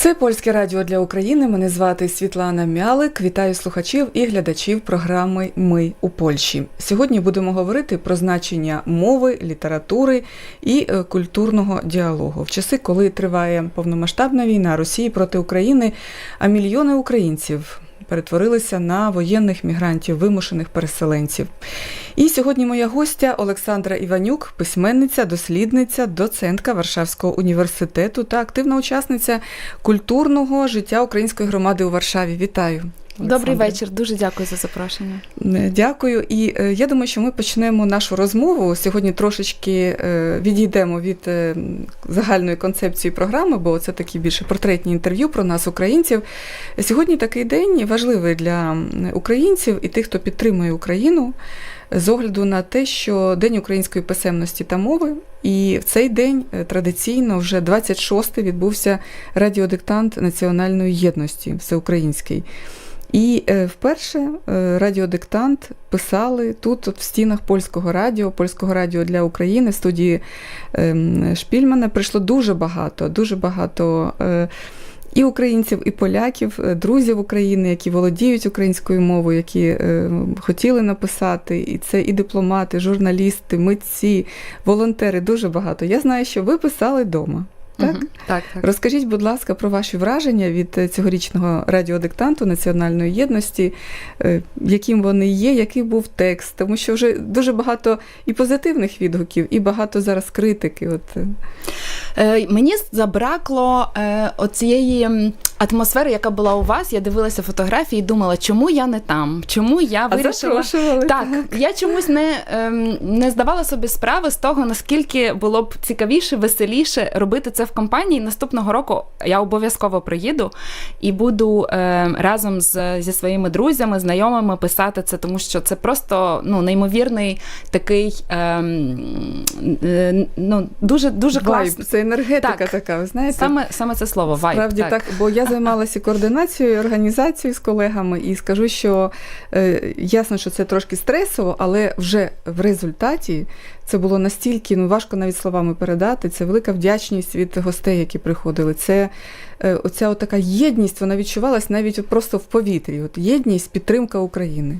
Це польське радіо для України. Мене звати Світлана Мялик. Вітаю слухачів і глядачів програми Ми у Польщі. Сьогодні будемо говорити про значення мови, літератури і е, культурного діалогу в часи, коли триває повномасштабна війна Росії проти України, а мільйони українців перетворилися на воєнних мігрантів, вимушених переселенців. І сьогодні моя гостя Олександра Іванюк, письменниця, дослідниця, доцентка Варшавського університету та активна учасниця культурного життя української громади у Варшаві. Вітаю! Добрий вечір, дуже дякую за запрошення. Е, Дякую. І е, я думаю, що ми почнемо нашу розмову. Сьогодні трошечки е, відійдемо від загальної концепції програми, бо це такі більше портретні інтерв'ю про нас, українців. Сьогодні такий день важливий для українців і тих, хто підтримує Україну. З огляду на те, що День української писемності та мови, і в цей день традиційно вже 26-й відбувся радіодиктант національної єдності всеукраїнський. І е, вперше е, радіодиктант писали тут, в стінах польського радіо, польського радіо для України, студії ем, Шпільмана прийшло дуже багато, дуже багато. е, І українців, і поляків, друзів України, які володіють українською мовою, які е, хотіли написати, і це і дипломати, журналісти, митці, волонтери, дуже багато. Я знаю, що ви писали вдома. Так? Так, так. Розкажіть, будь ласка, про ваші враження від е, цьогорічного радіодиктанту Національної єдності, е, яким вони є, який був текст, тому що вже дуже багато і позитивних відгуків, і багато зараз критики. От е. Мені забракло оцієї м, атмосфери, яка була у вас. Я дивилася фотографії і думала, чому я не там? Чому я а вирішила. запрошували. Так, я чомусь не, ем, не здавала собі справи з того, наскільки було б цікавіше, веселіше робити це в компанії. Наступного року я обов'язково приїду і буду ем, разом з, зі своїми друзями, знайомими писати це, тому що це просто ну, неймовірний такий ем, е, ну, дуже, дуже класний. це енергетика Так. така, ви знаєте? Саме, саме це слово вайб. Справді так. бо я займалася координацією, організацією з колегами, і скажу, що е, ясно, що це трошки стресово, але вже в результаті це було настільки ну важко навіть словами передати. Це велика вдячність від гостей, які приходили. Це е, оця от така єдність, вона відчувалась навіть просто в повітрі. От єдність, підтримка України.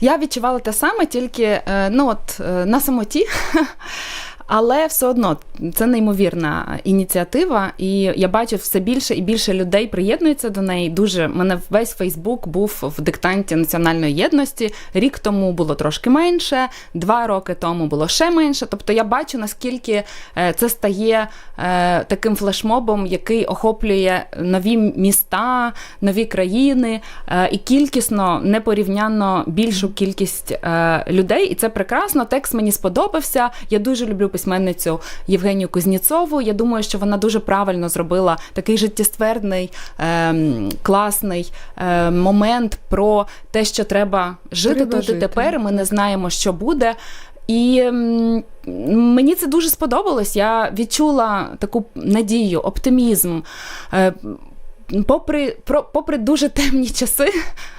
Я відчувала те саме, тільки е, ну, от, е, на самоті. Але все одно це неймовірна ініціатива, і я бачу все більше і більше людей приєднуються до неї. Дуже мене весь Фейсбук був в диктанті національної єдності. Рік тому було трошки менше, два роки тому було ще менше. Тобто я бачу наскільки е, це стає е, таким флешмобом, який охоплює нові міста, нові країни е, і кількісно непорівнянно більшу кількість людей. І це прекрасно. Текст мені сподобався. Я дуже люблю письменницю Євгенію Кузнєцову. Я думаю, що вона дуже правильно зробила такий життєствердний, ем, класний е, момент про те, що треба жити Треба тут і тепер. Ми не знаємо, що буде. І мені це дуже сподобалось. Я відчула таку надію, оптимізм. Е, Попри, про, попри дуже темні часи,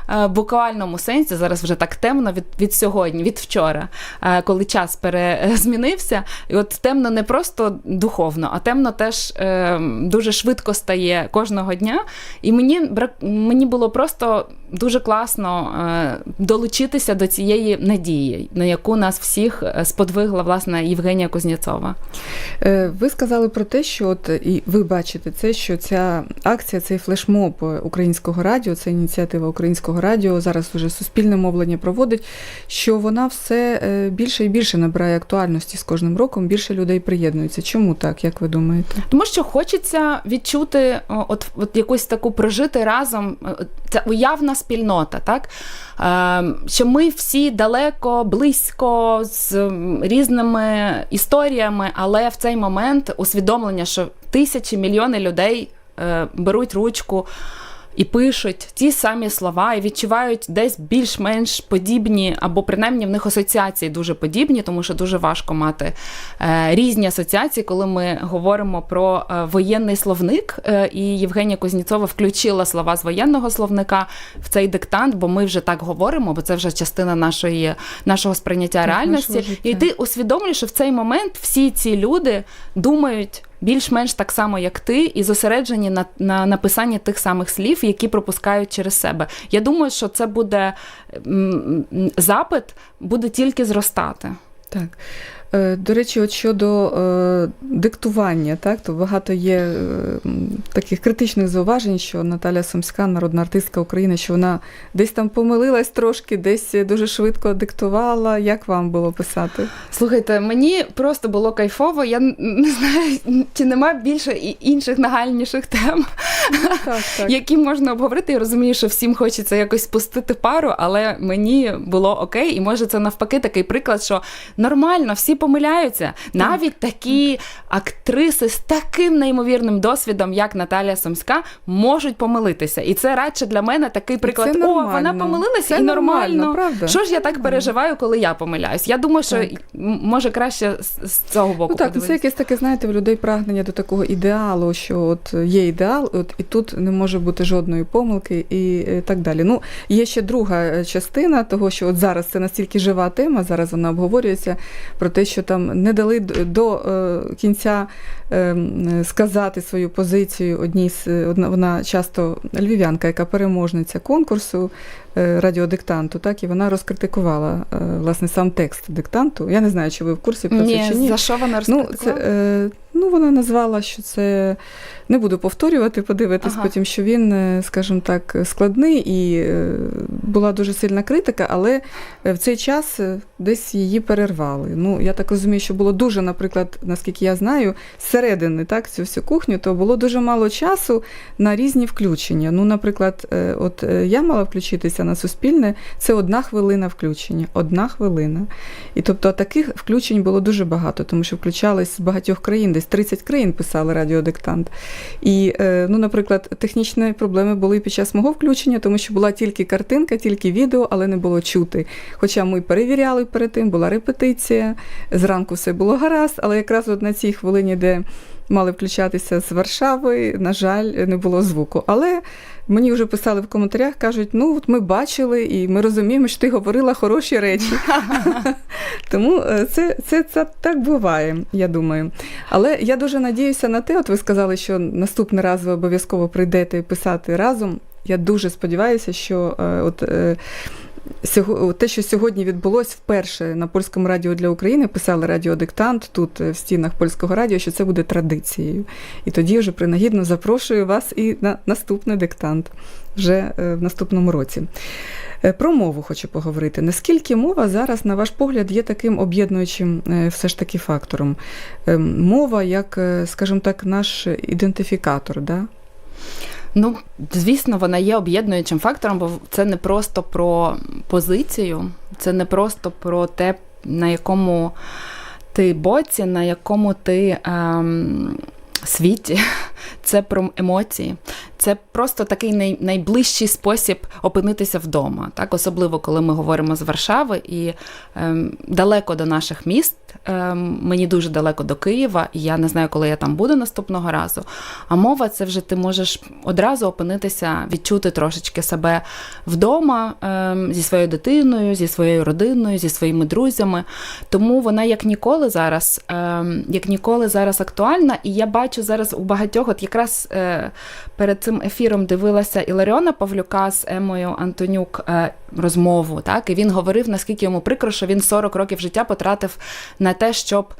е, в буквальному сенсі, зараз вже так темно від, від сьогодні, від вчора, е, коли час перезмінився. І от темно не просто духовно, а темно теж е, дуже швидко стає кожного дня. І мені мені було просто дуже класно е, долучитися до цієї надії, на яку нас всіх е, сподвигла власне Євгенія Кузнєцова. Е, Ви сказали про те, що от і ви бачите це, що ця акція, цей флешмоб українського радіо, це ініціатива українського радіо, зараз вже суспільне мовлення проводить, що вона все е, більше і більше набирає актуальності з кожним роком, більше людей приєднується. Чому так, як ви думаєте? Тому що хочеться відчути от, от якусь таку прожити разом. е, Це уявна спільнота, так? Е, що ми всі далеко, близько, з різними історіями, але в цей момент усвідомлення, що тисячі мільйони людей е, беруть ручку. І пишуть ті самі слова, і відчувають десь більш-менш подібні, або принаймні в них асоціації дуже подібні, тому що дуже важко мати е, різні асоціації, коли ми говоримо про е, воєнний словник. Е, і Євгенія Кузніцова включила слова з воєнного словника в цей диктант, бо ми вже так говоримо, бо це вже частина нашої, нашого сприйняття Так, реальності. І ти усвідомлюєш, що в цей момент всі ці люди думають більш-менш так само, як ти, і зосереджені на, на написанні тих самих слів, які пропускають через себе. Я думаю, що це буде запит буде тільки зростати. Так. Е, До речі, от щодо е, диктування, так, то багато є е, таких критичних зауважень, що Наталя Сумська, народна артистка України, що вона десь там помилилась трошки, десь дуже швидко диктувала. Як вам було писати? Слухайте, мені просто було кайфово. Я не знаю, чи нема більше інших нагальніших тем, Так, так. які можна обговорити. Я розумію, що всім хочеться якось спустити пару, але мені було окей, і може це навпаки такий приклад, що нормально, всі помиляються. Навіть такі актриси з таким неймовірним досвідом, як Наталія Сумська, можуть помилитися. І це радше для мене такий приклад. це О, вона помилилася Це і нормально. нормально, правда? Що ж я так переживаю, коли я помиляюсь? Я думаю, що Так. може краще з, цього боку. Ну так, це якесь таке, знаєте, в людей прагнення до такого ідеалу, що от є ідеал, от і тут не може бути жодної помилки і е, так далі. Ну, є ще друга е, частина того, що от зараз це настільки жива тема, зараз вона обговорюється про те, що там не дали до е, кінця е, сказати свою позицію. Одній з одна вона часто львів'янка, яка переможниця конкурсу е, радіодиктанту, так і вона розкритикувала е, власне сам текст диктанту. Я не знаю, чи ви в курсі про Ні, це чи ні. за що вона Ну, це, е, ну, вона назвала, що це не буду повторювати, подивитись Ага. потім, що він, е, скажімо так, складний і е, була дуже сильна критика, але е, в цей час е, десь її перервали. Ну, я так розумію, що було дуже, наприклад, наскільки я знаю, зсередини так, цю всю кухню, то було дуже мало часу на різні включення. Ну, наприклад, е, от е, я мала включитися на суспільне, це одна хвилина включення. Одна хвилина. І тобто таких включень було дуже багато, тому що включались з багатьох країн, десь 30 країн писали радіодиктант. І, е, ну, наприклад, технічні проблеми були під час мого включення, тому що була тільки картинка, тільки відео, але не було чути. Хоча ми перевіряли перед тим, була репетиція, зранку все було гаразд, але якраз от на цій хвилині, де мали включатися з Варшави, на жаль, не було звуку. Але мені вже писали в коментарях, кажуть, ну от ми бачили і ми розуміємо, що ти говорила хороші речі. Тому е, це, це, це так буває, я думаю. Але я дуже надіюся на те, от ви сказали, що наступний раз ви обов'язково прийдете писати разом. Я дуже сподіваюся, що е, от. Те, що сьогодні відбулось вперше на польському радіо для України, писали радіодиктант тут е, в стінах польського радіо, що це буде традицією. І тоді вже принагідно запрошую вас і на наступний диктант вже е, в наступному році. Е, Про мову хочу поговорити. Наскільки мова зараз, на ваш погляд, є таким об'єднуючим все ж таки фактором? Е, Мова як, скажімо так, наш ідентифікатор, да? Ну, звісно, вона є об'єднуючим фактором, бо це не просто про позицію, це не просто про те, на якому ти боці, на якому ти ем, світі. Це про емоції. Це просто такий най, найближчий спосіб опинитися вдома. Так? Особливо, коли ми говоримо з Варшави і ем, далеко до наших міст. Ем, мені дуже далеко до Києва, і я не знаю, коли я там буду наступного разу. А мова це вже ти можеш одразу опинитися, відчути трошечки себе вдома ем, зі своєю дитиною, зі своєю родиною, зі своїми друзями. Тому вона як ніколи зараз, ем, як ніколи зараз актуальна. І я бачу зараз у багатьох, от якраз е, перед цим ефіром дивилася Іларіона Павлюка з Емою Антонюк е, розмову. Так, і він говорив, наскільки йому прикро, що він 40 років життя потратив на те, щоб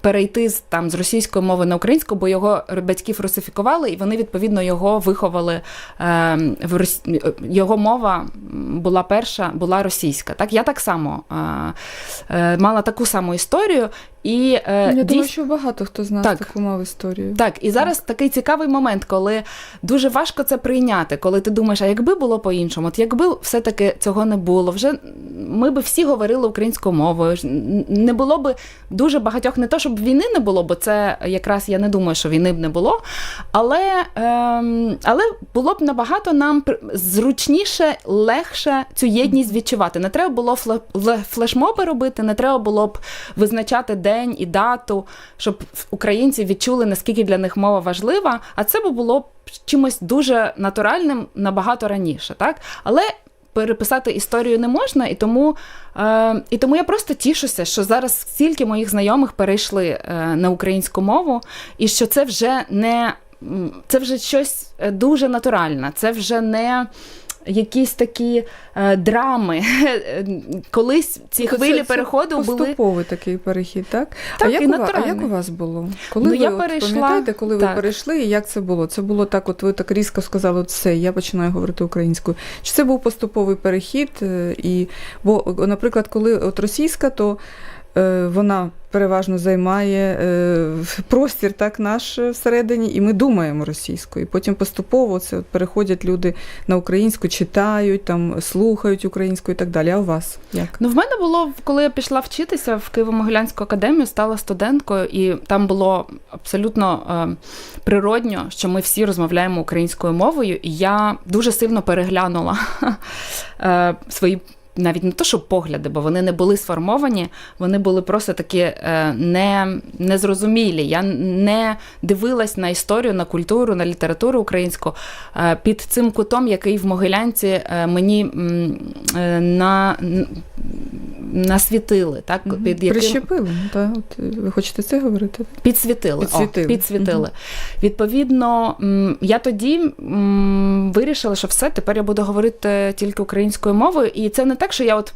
перейти з там з російської мови на українську, бо його батьків русифікували, і вони відповідно його виховали е, в Рос... його мова була перша, була російська. Так, я так само е, е, мала таку саму історію. І е, Я думаю, що багато хто з нас Так. таку мав історію. так, і зараз такий цікавий момент, коли дуже важко це прийняти, коли ти думаєш, а якби було по-іншому, от якби все-таки цього не було, вже ми би всі говорили українською мовою. Не було би дуже багатьох, не то, щоб війни не було, бо це якраз я не думаю, що війни б не було. Але, ем, але було б набагато нам зручніше, легше цю єдність відчувати. Не треба було фле- фле- флешмоби робити, не треба було б визначати день і дату, щоб українці відчули, наскільки для них мова важлива. А це би було б чимось дуже натуральним набагато раніше. Так? Але переписати історію не можна, і тому, е, і тому я просто тішуся, що зараз стільки моїх знайомих перейшли е, на українську мову, і що це вже не це вже щось е, дуже натуральне, це вже не. Якісь такі е, драми. Колись ці хвилі це- це переходу були поступовий такий перехід, так? Так, а, як і у вас, а як у вас було? Коли Ну, ви я от перейшла- пам'ятаєте, коли ви перейшли і як це було? Це було так, от ви так різко сказали, от все, я починаю говорити українською. Чи це був поступовий перехід? е, І, бо, наприклад, коли от російська, то вона переважно займає е, простір так наш е, всередині, і ми думаємо російською. Потім поступово це от переходять люди на українську, читають, там, слухають українську і так далі. А у вас як? Ну, в мене було, коли я пішла вчитися в Києво-Могилянську академію, стала студенткою, і там було абсолютно е, природньо, що ми всі розмовляємо українською мовою, і я дуже сильно переглянула е, свої. Навіть не то, що погляди, бо вони не були сформовані, вони були просто такі е, не, незрозумілі. Я не дивилась на історію, на культуру, на літературу українську е, під цим кутом, який в Могилянці е, мені на, насвітили. Так? Мгм. Під яким, Прищепили, так? От, ви хочете це говорити? Підсвітили. Підсвітили. О, підсвітили. Відповідно, я тоді вирішила, що все, тепер я буду говорити тільки українською мовою. І це не так, що я от.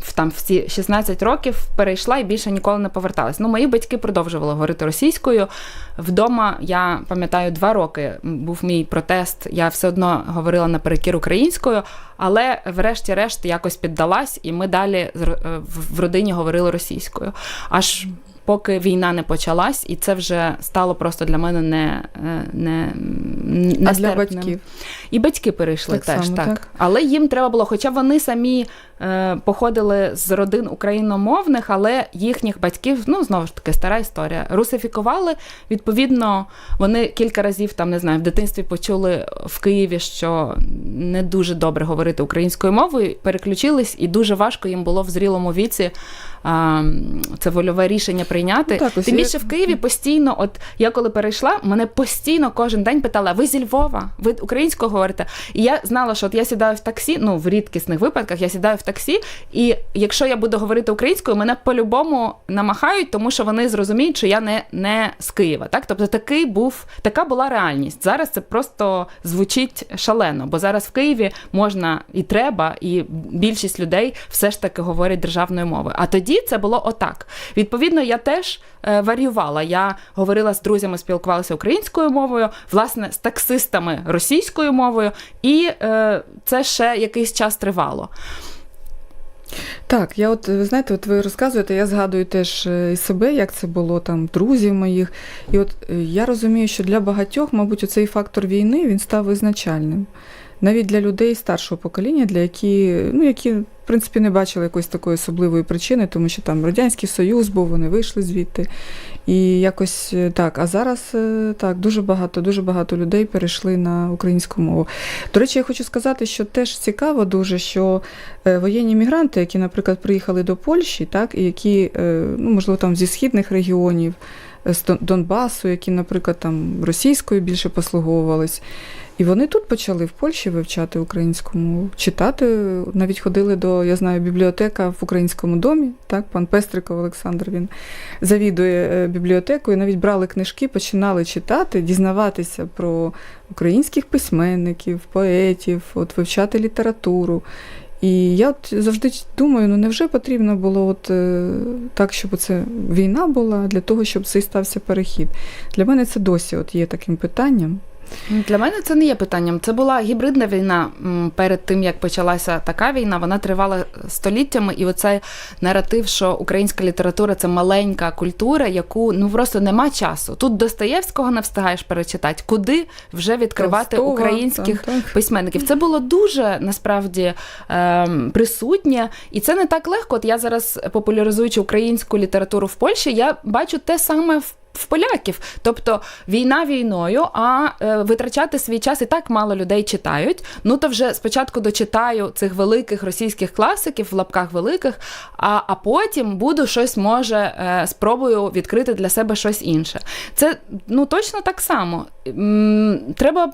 В там в ці 16 років перейшла і більше ніколи не поверталась. Ну, мої батьки продовжували говорити російською. Вдома я пам'ятаю два роки був мій протест. Я все одно говорила наперекір українською, але врешті-решт якось піддалась, і ми далі е, в родині говорили російською. Аж поки війна не почалась, і це вже стало просто для мене не, е, не, не а для батьків? І батьки перейшли Так теж, само, так. так? Але їм треба було, хоча вони самі е, походили з родин україномовних, але їхніх батьків, ну знову ж таки, стара історія, русифікували. Відповідно, вони кілька разів там не знаю, в дитинстві почули в Києві, що не дуже добре говорити українською мовою, переключились, і дуже важко їм було в зрілому віці. А, Це вольове рішення прийняти. Ну, так, ось Тим я- більше в Києві постійно, от я коли перейшла, мене постійно кожен день питали: «А ви зі Львова? Ви українською говорите? І я знала, що от я сідаю в таксі, ну в рідкісних випадках я сідаю в таксі, і якщо я буду говорити українською, мене по-любому намахають, тому що вони зрозуміють, що я не, не з Києва. Так? Тобто такий був, така була реальність. Зараз це просто звучить шалено, бо зараз в Києві можна і треба, і більшість людей все ж таки говорять державною мовою. А тоді це було отак. Відповідно, я теж е, варіювала. Я говорила з друзями, спілкувалася українською мовою, власне, з таксистами російською мовою, і е, це ще якийсь час тривало. Так, я от ви знаєте, от ви розказуєте, я згадую теж е, себе, як це було там, друзів моїх. І от я розумію, що для багатьох, мабуть, оцей фактор війни він став визначальним. Навіть для людей старшого покоління, для які, ну, які, в принципі, не бачили якоїсь такої особливої причини, тому що там Радянський Союз був, вони вийшли звідти. І якось е, так. А зараз е, так, дуже багато, дуже багато людей перейшли на українську мову. До речі, я хочу сказати, що теж цікаво дуже, що е, воєнні мігранти, які, наприклад, приїхали до Польщі, так, і які, ну, можливо, там зі східних регіонів, з Дон- Донбасу, які, наприклад, там російською більше послуговувались. І вони тут почали в Польщі вивчати українську мову, читати. Навіть ходили до, я знаю, бібліотека в українському домі. Так, пан Пестриков Олександр він завідує е, бібліотекою. Навіть брали книжки, починали читати, дізнаватися про українських письменників, поетів, от вивчати літературу. І я от завжди думаю, ну невже потрібно було от е, так, щоб це війна була для того, щоб цей стався перехід? Для мене це досі от є таким питанням. Для мене це не є питанням. Це була гібридна війна перед тим, як почалася така війна. Вона тривала століттями, і оцей наратив, що українська література це маленька культура, яку ну просто нема часу. Тут Достоєвського не встигаєш перечитати. Куди вже відкривати Толстого, українських там, так. письменників? Це було дуже насправді ем, присутнє, і це не так легко. От я зараз популяризуючи українську літературу в Польщі, я бачу те саме в. В поляків, тобто війна війною, а е, витрачати свій час і так мало людей читають. Ну то вже спочатку дочитаю цих великих російських класиків в лапках великих, а, а потім буду щось може е, спробую відкрити для себе щось інше. Це ну точно так само. Треба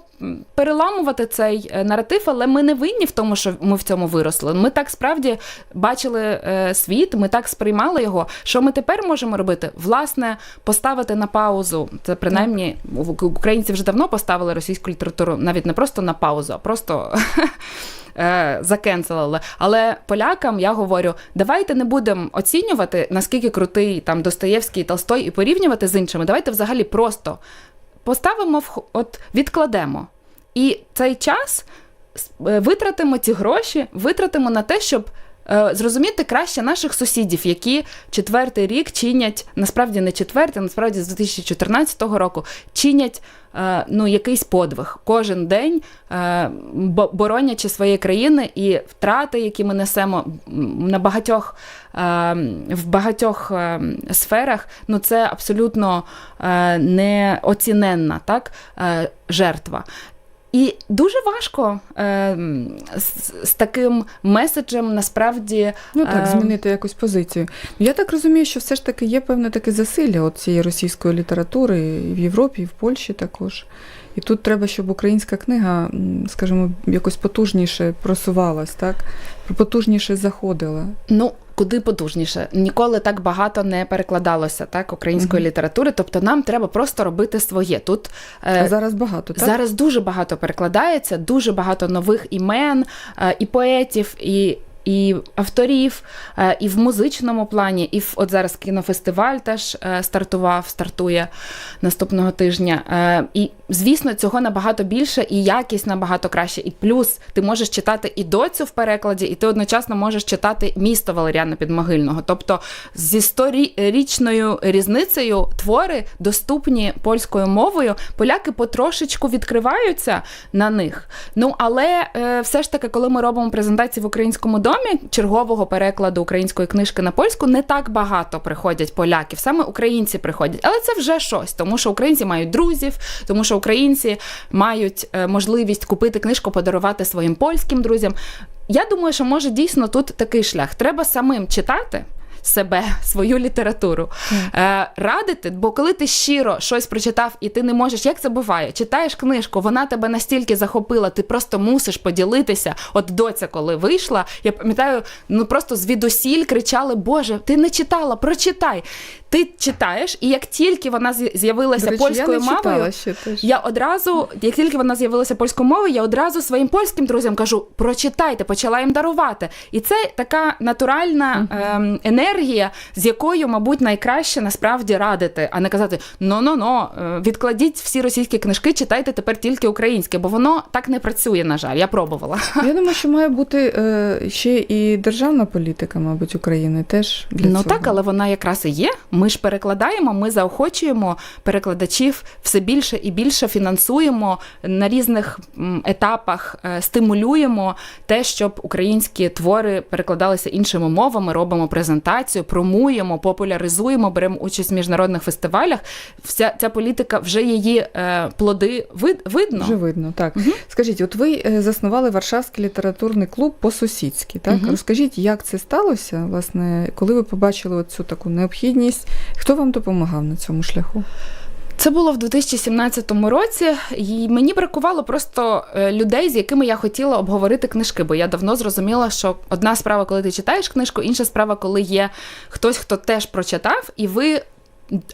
переламувати цей е, наратив, але ми не винні в тому, що ми в цьому виросли. Ми так справді бачили е, світ, ми так сприймали його. Що ми тепер можемо робити? Власне, поставити на паузу. Це принаймні українці вже давно поставили російську літературу навіть не просто на паузу, а просто. е, Закенселили. Але полякам я говорю: давайте не будемо оцінювати, наскільки крутий там Достоєвський Толстой, і порівнювати з іншими. Давайте взагалі просто поставимо в от відкладемо. І цей час е, витратимо ці гроші, витратимо на те, щоб зрозуміти краще наших сусідів, які четвертий рік чинять, насправді не четвертий, насправді з 2014 року чинять е, ну, якийсь подвиг кожен день, е, боронячи свої країни і втрати, які ми несемо на багатьох е, в багатьох е, сферах, ну це абсолютно е, неоціненна так, е, жертва. І дуже важко е, з, з таким меседжем насправді Ну так, Е, змінити якусь позицію. Я так розумію, що все ж таки є певне таке засилля от цієї російської літератури і в Європі, і в Польщі також. І тут треба, щоб українська книга, скажімо, якось потужніше просувалась, так? потужніше заходила. Ну, куди потужніше. Ніколи так багато не перекладалося так, української Мгм. літератури. Тобто нам треба просто робити своє. Тут е, А зараз багато, так? зараз дуже багато перекладається, дуже багато нових імен, е, і поетів, і. І авторів, е, і в музичному плані, і в от зараз кінофестиваль теж е, стартував, стартує наступного тижня. Е, І звісно, цього набагато більше, і якість набагато краще. І плюс ти можеш читати і доцю в перекладі, і ти одночасно можеш читати місто Валеріана Підмогильного. Тобто зі сторічною різницею твори доступні польською мовою. Поляки потрошечку відкриваються на них. Ну але все ж таки, коли ми робимо презентації в українському домі чергового перекладу української книжки на польську, не так багато приходять поляків. Саме українці приходять, але це вже щось, тому що українці мають друзів, тому що українці мають е, можливість купити книжку, подарувати своїм польським друзям. Я думаю, що може дійсно тут такий шлях. Треба самим читати. Себе, свою літературу е, радити, бо коли ти щиро щось прочитав і ти не можеш, як це буває, читаєш книжку, вона тебе настільки захопила, ти просто мусиш поділитися. От доця, коли вийшла, я пам'ятаю, ну просто звідусіль кричали: Боже, ти не читала, прочитай. Ти читаєш, і як тільки вона з'явилася польською я мовою, я одразу, як тільки вона з'явилася польською мовою, я одразу своїм польським друзям кажу: прочитайте, почала їм дарувати. І це така натуральна ем, енергія, з якою, мабуть, найкраще насправді радити, а не казати: ну ну відкладіть всі російські книжки, читайте тепер тільки українське, бо воно так не працює, на жаль. Я пробувала. Я думаю, що має бути е, ще і державна політика, мабуть, України теж для ну цього. так, але вона якраз і є. Ми ж перекладаємо, ми заохочуємо перекладачів все більше і більше фінансуємо на різних етапах, е, стимулюємо те, щоб українські твори перекладалися іншими мовами. Робимо презентацію, промуємо, популяризуємо, беремо участь в міжнародних фестивалях. Вся ця політика вже її е, плоди вид, видно. Вже видно, так. Угу. Скажіть, от ви е, заснували Варшавський літературний клуб по-сусідськи, так? угу. Розкажіть, як це сталося, власне, коли ви побачили цю таку необхідність? Хто вам допомагав на цьому шляху? Це було в 2017 році, і мені бракувало просто е, людей, з якими я хотіла обговорити книжки, бо я давно зрозуміла, що одна справа, коли ти читаєш книжку, інша справа, коли є хтось, хто теж прочитав, і ви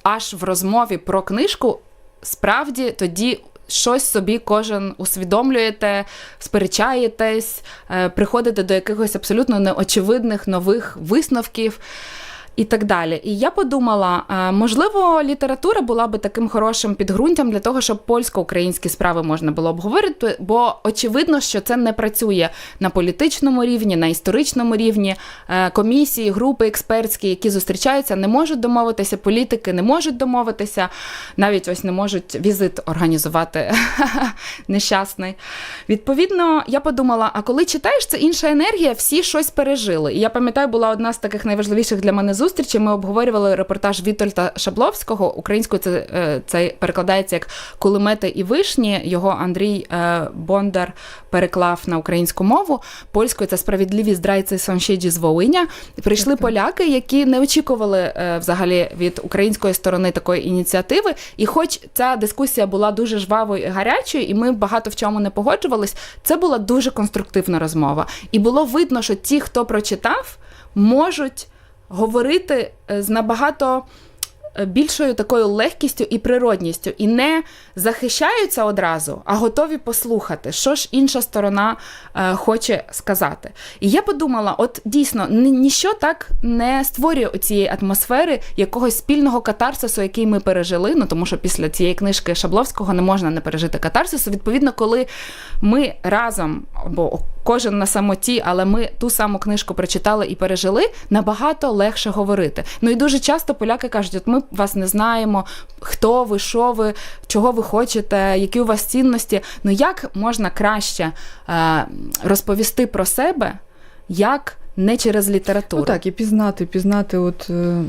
аж в розмові про книжку справді тоді. Щось собі кожен усвідомлюєте, сперечаєтесь, е, приходите до якихось абсолютно неочевидних нових висновків і так далі. І я подумала, е, можливо, література була би таким хорошим підґрунтям для того, щоб польсько-українські справи можна було обговорити, бо очевидно, що це не працює на політичному рівні, на історичному рівні. Е, Комісії, групи експертські, які зустрічаються, не можуть домовитися, політики не можуть домовитися, навіть ось не можуть візит організувати нещасний. Відповідно, я подумала: а коли читаєш, це інша енергія, всі щось пережили. І я пам'ятаю, була одна з таких найважливіших для мене зустрічі ми обговорювали репортаж Вітольда Шабловського. Українською це, е, це перекладається як кулемети і вишні. Його Андрій е, Бондар переклав на українську мову. Польською це справедливі здрайці сонщеджі з Волиня. Прийшли Так, так. поляки, які не очікували е, взагалі від української сторони такої ініціативи. І хоч ця дискусія була дуже жвавою і гарячою, і ми багато в чому не погоджувались, це була дуже конструктивна розмова. І було видно, що ті, хто прочитав, можуть говорити е, з набагато е, більшою такою легкістю і природністю, і не захищаються одразу, а готові послухати, що ж інша сторона е, хоче сказати. І я подумала: от дійсно, ні- ніщо так не створює цієї атмосфери якогось спільного катарсису, який ми пережили. Ну тому що після цієї книжки Шабловського не можна не пережити катарсису. Відповідно, коли ми разом або кожен на самоті, але ми ту саму книжку прочитали і пережили, набагато легше говорити. Ну і дуже часто поляки кажуть: от ми вас не знаємо, хто ви, що ви, чого ви хочете, які у вас цінності. Ну як можна краще е, розповісти про себе, як не через літературу? Ну так, і пізнати, пізнати от, е,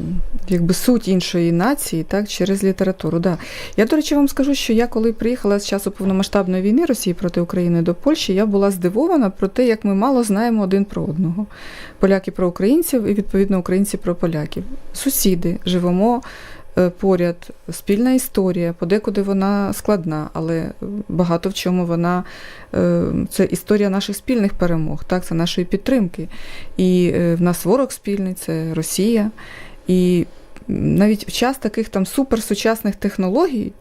якби суть іншої нації так, через літературу. Да. Я, до речі, вам скажу, що я коли приїхала з часу повномасштабної війни Росії проти України до Польщі, я була здивована про те, як ми мало знаємо один про одного. Поляки про українців і, відповідно, українці про поляків. Сусіди, живемо поряд, спільна історія, подекуди вона складна, але багато в чому вона е, це історія наших спільних перемог, так, це нашої підтримки. І е, в нас ворог спільний це Росія. І навіть в час таких там суперсучасних технологій,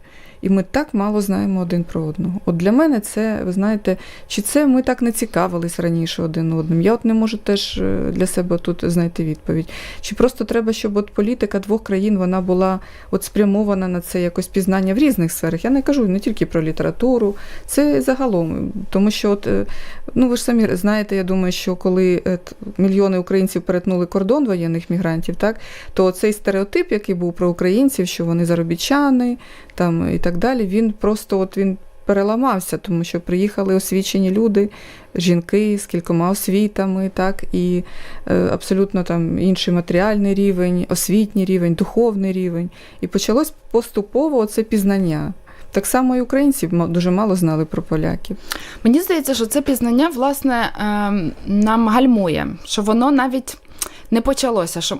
і ми так мало знаємо один про одного. От для мене це, ви знаєте, чи це ми так не цікавились раніше один одним? Я от не можу теж е, для себе тут знайти відповідь. Чи просто треба, щоб от політика двох країн вона була от спрямована на це якось пізнання в різних сферах? Я не кажу не тільки про літературу, це загалом. Тому що, от, е, ну ви ж самі знаєте, я думаю, що коли е, мільйони українців перетнули кордон воєнних мігрантів, так, то цей стереотип, який був про українців, що вони заробітчани там, і так далі, він просто от він переламався, тому що приїхали освічені люди, жінки з кількома освітами, так, і е, абсолютно там інший матеріальний рівень, освітній рівень, духовний рівень. І почалось поступово це пізнання. Так само і українці дуже мало знали про поляків. Мені здається, що це пізнання власне ем, нам гальмує, що воно навіть. Не почалося, що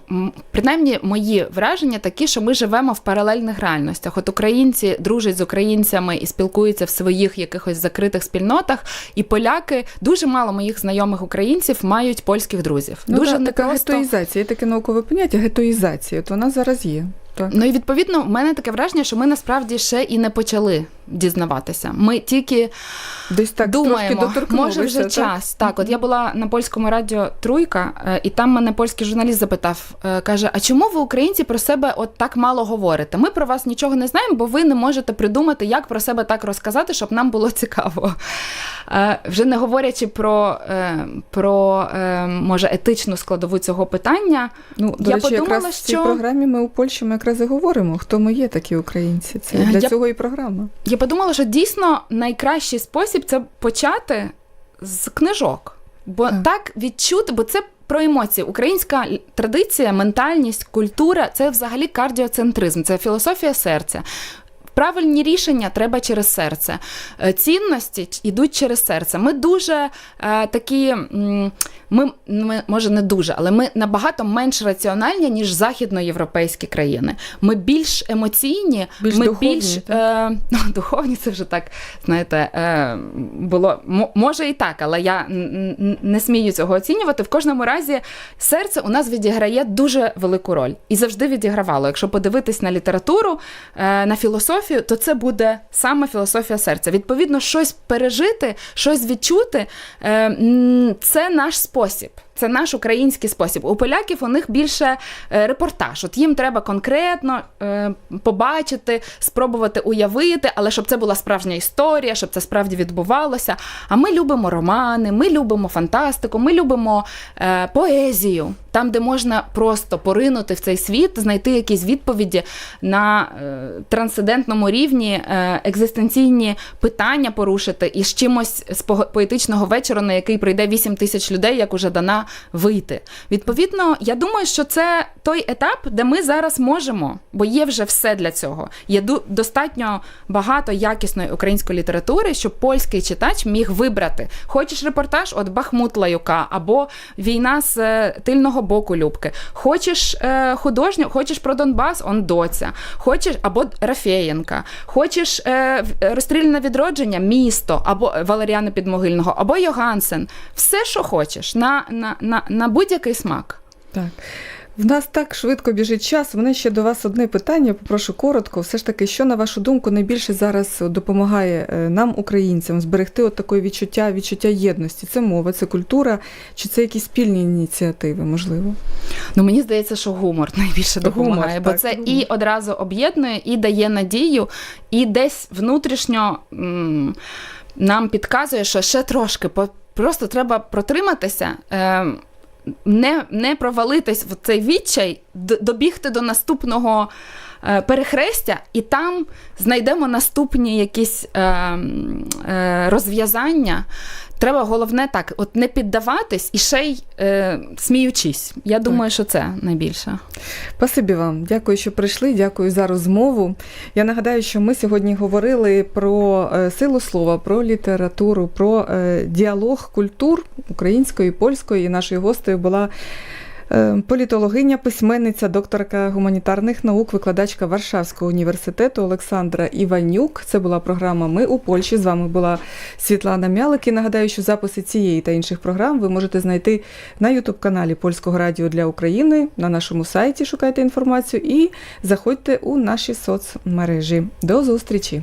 принаймні мої враження такі, що ми живемо в паралельних реальностях. От українці дружать з українцями і спілкуються в своїх якихось закритих спільнотах, і поляки дуже мало моїх знайомих українців мають польських друзів. Ну, дуже так, така непросто. гетоїзація, є таке наукове поняття гетоїзація. От вона зараз є. Так. Ну і відповідно, в мене таке враження, що ми насправді ще і не почали дізнаватися. Ми тільки Десь так думаємо, може вже так? час. Так, от я була на польському радіо Труйка, е, і там мене польський журналіст запитав: е, каже: А чому ви, українці, про себе от так мало говорите? Ми про вас нічого не знаємо, бо ви не можете придумати, як про себе так розказати, щоб нам було цікаво. Е, Вже не говорячи про, про може етичну складову цього питання. Ну, до Я речі, подумала, якраз в цій програмі ми у Польщі ми якраз і говоримо, хто ми є такі українці. Це для я- цього і програма. Я подумала, що дійсно найкращий спосіб це почати з книжок. Бо Так. так, відчути, бо це про емоції. Українська традиція, ментальність, культура це взагалі кардіоцентризм, це філософія серця. Правильні рішення треба через серце. Е, Цінності йдуть через серце. Ми дуже е, такі, ми, ми може не дуже, але ми набагато менш раціональні, ніж західноєвропейські країни. Ми більш емоційні, Більш ми духовні, більш е, ну, духовні, це вже так, знаєте, е, було може і так, але я не смію цього оцінювати. В кожному разі серце у нас відіграє дуже велику роль і завжди відігравало. Якщо подивитись на літературу, е, на філософію, то це буде саме філософія серця. Відповідно, щось пережити, щось відчути е, це наш спосіб. Це наш український спосіб. У поляків у них більше е, репортаж. От їм треба конкретно е, побачити, спробувати уявити, але щоб це була справжня історія, щоб це справді відбувалося. А ми любимо романи, ми любимо фантастику, ми любимо е, поезію, там, де можна просто поринути в цей світ, знайти якісь відповіді на е, трансцендентному рівні, екзистенційні питання порушити і з чимось з поетичного вечора, на який прийде 8 тисяч людей, як уже дана вийти. Відповідно, я думаю, що це той етап, де ми зараз можемо, бо є вже все для цього. Є достатньо багато якісної української літератури, щоб польський читач міг вибрати. Хочеш репортаж, от Бахмут Лаюка, або війна з е, тильного боку Любки. Хочеш е, художню, хочеш про Донбас, он доця. Хочеш або Рафєєнка. Хочеш е, розстріляне відродження, місто, або Валеріана Підмогильного, або Йогансен. Все, що хочеш, на, на, на, на будь-який смак. Так. В нас так швидко біжить час. У мене ще до вас одне питання. Попрошу коротко. Все ж таки, що на вашу думку найбільше зараз допомагає е, нам, українцям, зберегти от таке відчуття, відчуття єдності? Це мова, це культура, чи це якісь спільні ініціативи, можливо? Ну мені здається, що гумор найбільше Гумор, допомагає, бо так, це і одразу об'єднує, і дає надію, і десь внутрішньо м, нам підказує, що ще трошки просто треба протриматися. Е, не, не провалитись в цей відчай, добігти до наступного е, перехрестя, і там знайдемо наступні якісь е, е, розв'язання. Треба головне так, от не піддаватись і ще й е, сміючись. Я думаю, що це найбільше. Спасибі вам, дякую, що прийшли. Дякую за розмову. Я нагадаю, що ми сьогодні говорили про е, силу слова, про літературу, про е, діалог культур української польської. І нашою гостею була політологиня, письменниця, докторка гуманітарних наук, викладачка Варшавського університету Олександра Іванюк. Це була програма Ми у Польщі. З вами була Світлана Мялик. І нагадаю, що записи цієї та інших програм ви можете знайти на Ютуб-каналі Польського радіо для України, на нашому сайті шукайте інформацію і заходьте у наші соцмережі. До зустрічі!